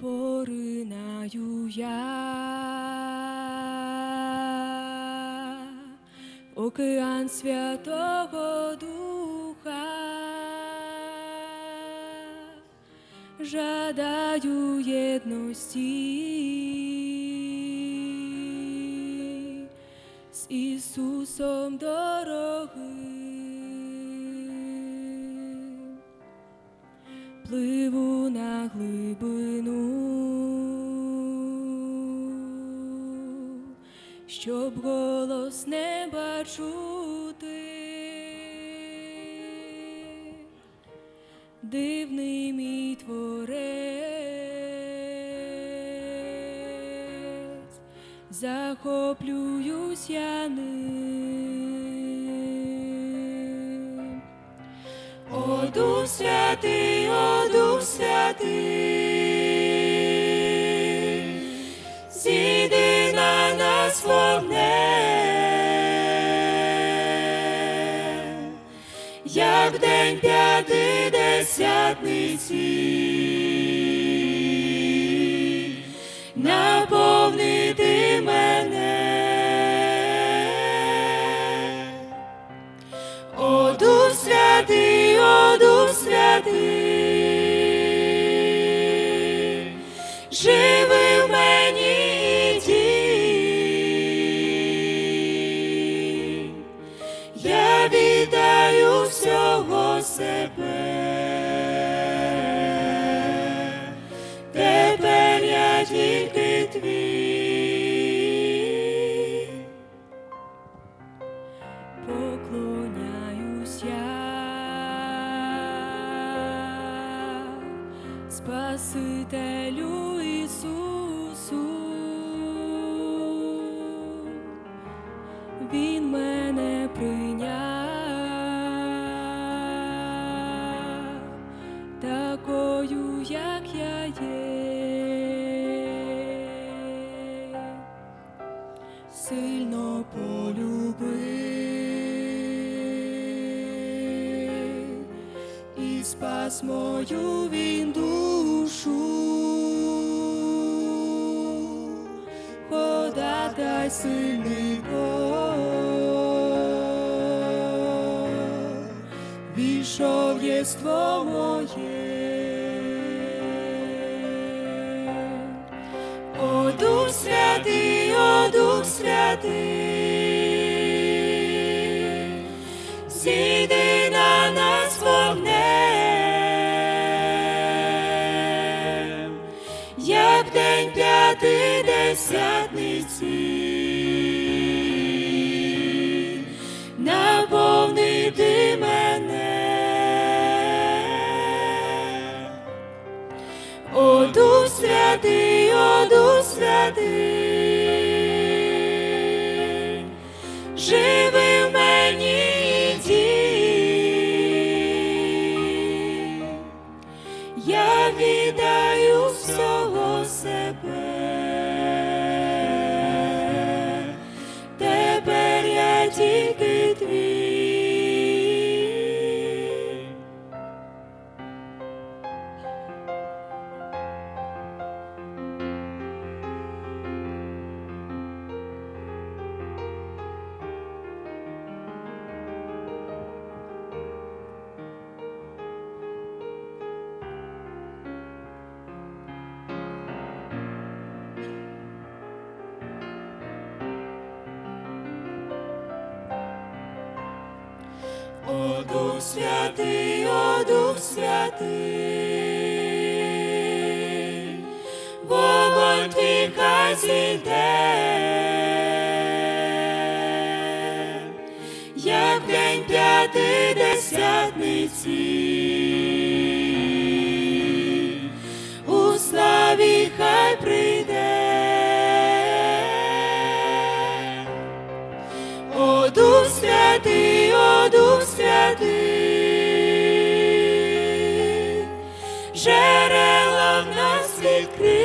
поринаю я, океан Святого Духа, жадаю єдності. З Ісусом дорогим. Пливу щоб голос неба чути, дивний мій творець, захоплююсь я ним. О Дух святий, о Дух святий, вогнем, як день п'ятидесятниці, наповнити мене. О Дух святий, о святий, Спасителю Ісусу, Він мене прийняв такою, як я є. Сильно полюбив спас мою він душу, ходатай сильний Бог, війшов єство моє. О Дух святий, о Дух святий, п'ятидесятниці, наповнити мене. О Дух святий, о святий, живи Дух святий, о Дух святий, вогонь твій хай зійде, як день п'ятидесятниці, у славі хай прийде. О Дух святий, святий, джерела в нас відкрий.